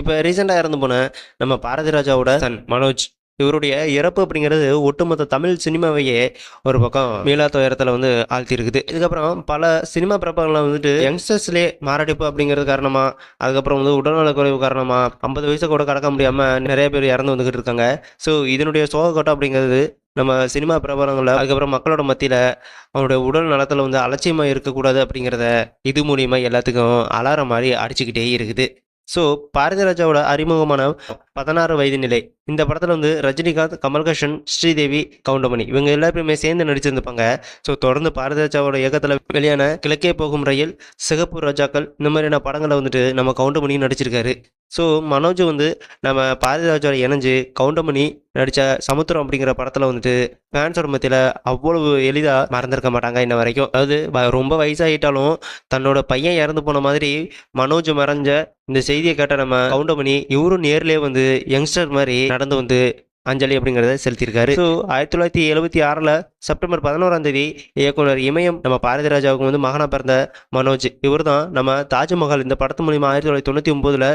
இப்போ ரீசெண்டாக இறந்து போன நம்ம பாரதி ராஜாவோட சன். மனோஜ் இவருடைய இறப்பு அப்படிங்கிறது ஒட்டுமொத்த தமிழ் சினிமாவையே ஒரு பக்கம் மீளா துயரத்தில் வந்து ஆழ்த்தி இருக்குது இதுக்கப்புறம் பல சினிமா பிரபலங்களை வந்துட்டு யங்ஸ்டர்ஸ்லேயே மாரடைப்பு அப்படிங்கிறது காரணமா அதுக்கப்புறம் வந்து உடல்நலக்குறைவு காரணமா ஐம்பது வயசு கூட கடக்க முடியாமல் நிறைய பேர் இறந்து வந்துக்கிட்டு இருக்காங்க. ஸோ இதனுடைய சோகக்கோட்டம் அப்படிங்கிறது நம்ம சினிமா பிரபலங்களில் அதுக்கப்புறம் மக்களோட மத்தியில் அவனுடைய உடல் நலத்தில் வந்து அலட்சியமாக இருக்கக்கூடாது அப்படிங்கிறத இது மூலியமா எல்லாத்துக்கும் அலாரம் மாதிரி அடிச்சுக்கிட்டே இருக்குது. ஸோ பாரதிராஜாவோட அறிமுகமான பதினாறு வயது நிலை. இந்த படத்தில் வந்து ரஜினிகாந்த் கமல்ஹாசன் ஸ்ரீதேவி கவுண்டமணி இவங்க எல்லாருமே சேர்ந்து நடிச்சிருந்துப்பாங்க. ஸோ தொடர்ந்து பாரதிராஜாவோட இயக்கத்தில் வெளியான கிழக்கே போகும் ரயில் சிகப்பு ரோஜாக்கள் இந்த மாதிரியான படங்களை வந்துட்டு நம்ம கவுண்டமணி நடிச்சிருக்காரு. ஸோ மனோஜ் வந்து நம்ம பாரதிராஜோட இணைஞ்சு கவுண்டமணி நடித்த சமுத்திரம் அப்படிங்கிற படத்தில் வந்துட்டு ஃபேன்ஸோட மத்தியில் அவ்வளவு எளிதாக மறந்துருக்க மாட்டாங்க இன்ன வரைக்கும். அதாவது வ- ரொம்ப வயசாகிட்டாலும் தன்னோட பையன் இறந்து போன மாதிரி மனோஜ் மறைஞ்ச இந்த செய்தியை கேட்ட நம்ம கவுண்டமணி இவரும் நேர்லேயே வந்து யங்ஸ்டர் மாதிரி நடந்து வந்து அஞ்சலி அப்படிங்கிறத செலுத்தியிருக்காரு. ஸோ ஆயிரத்தி தொள்ளாயிரத்தி எழுபத்தி ஆறில் செப்டம்பர் பதினோராம் தேதி இயக்குனர் இமயம் நம்ம பாரதி ராஜாவுக்கு வந்து மகனாக பிறந்த மனோஜ். இவர் தான் நம்ம தாஜ்மஹால் இந்த படத்து மூலிமா ஆயிரத்தி தொள்ளாயிரத்தி தொண்ணூற்றி ஒம்போதில்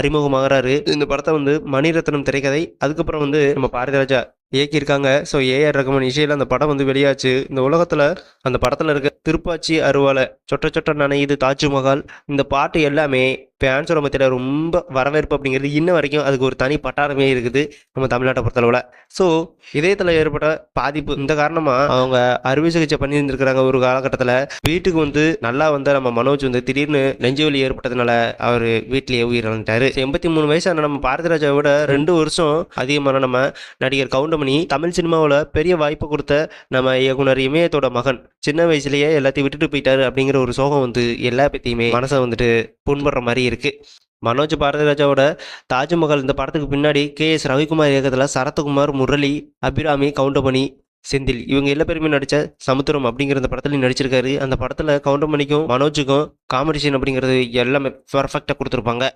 அறிமுகமாகறாரு. இந்த படத்தை வந்து மணிரத்னம் திரைக்கதை அதுக்கப்புறம் வந்து நம்ம பாரதி ராஜா இயக்கியிருக்காங்க. ஸோ ஏஆர் ரகுமன் இசையில் அந்த படம் வந்து வெளியாச்சு. இந்த உலகத்தில் அந்த படத்தில் இருக்க திருப்பாச்சி அருவாலை சொட்ட சொட்ட நனையுது தாஜ்மஹால் இந்த பாட்டு எல்லாமே ஃபேன்ஸோட மத்தியில் ரொம்ப வரவேற்பு அப்படிங்கிறது இன்ன வரைக்கும் அதுக்கு ஒரு தனி பட்டாரமே இருக்குது நம்ம தமிழ்நாட்டை பொறுத்தளவில். ஸோ இதயத்தில் ஏற்பட்ட பாதிப்பு இந்த காரணமாக அவங்க அறுவை சிகிச்சை பண்ணி இருந்திருக்கிறாங்க ஒரு காலகட்டத்தில். வீட்டுக்கு வந்து நல்லா வந்து நம்ம மனோஜ் வந்து திடீர்னு நெஞ்சு வலி ஏற்பட்டதுனால அவர் வீட்டிலேயே உயிரிழந்துட்டாரு. எண்பத்தி மூணு வயசான நம்ம பாரதிராஜாவை விட ரெண்டு வருஷம் அதிகமான நம்ம நடிகர் கவுண்டமணி தமிழ் சினிமாவில் பெரிய வாய்ப்பு கொடுத்த நம்ம இயக்குனர் இமயத்தோட மகன். சின்ன வயசுலேயே எல்லாத்தையும் விட்டுட்டு போயிட்டாரு அப்படிங்கிற ஒரு சோகம் வந்து எல்லா பற்றியுமே மனசை வந்துட்டு புண்படுற மாதிரி இருக்கு. மனோஜ் பாரதிராஜாவோட தாஜ்மஹால் இந்த படத்துக்கு பின்னாடி கே எஸ் ரவிக்குமார் இயக்கத்தில் சரத்குமார் முரளி அபிராமி கவுண்டமணி செந்தில் இவங்க எல்லா பேருமே நடித்த சமுத்திரம் அப்படிங்கிற அந்த படத்துல நடிச்சிருக்காரு. அந்த படத்தில் கவுண்டமணிக்கும் மனோஜுக்கும் காம்படிஷன் அப்படிங்கிறது எல்லாமே பர்ஃபெக்டாக கொடுத்துருப்பாங்க.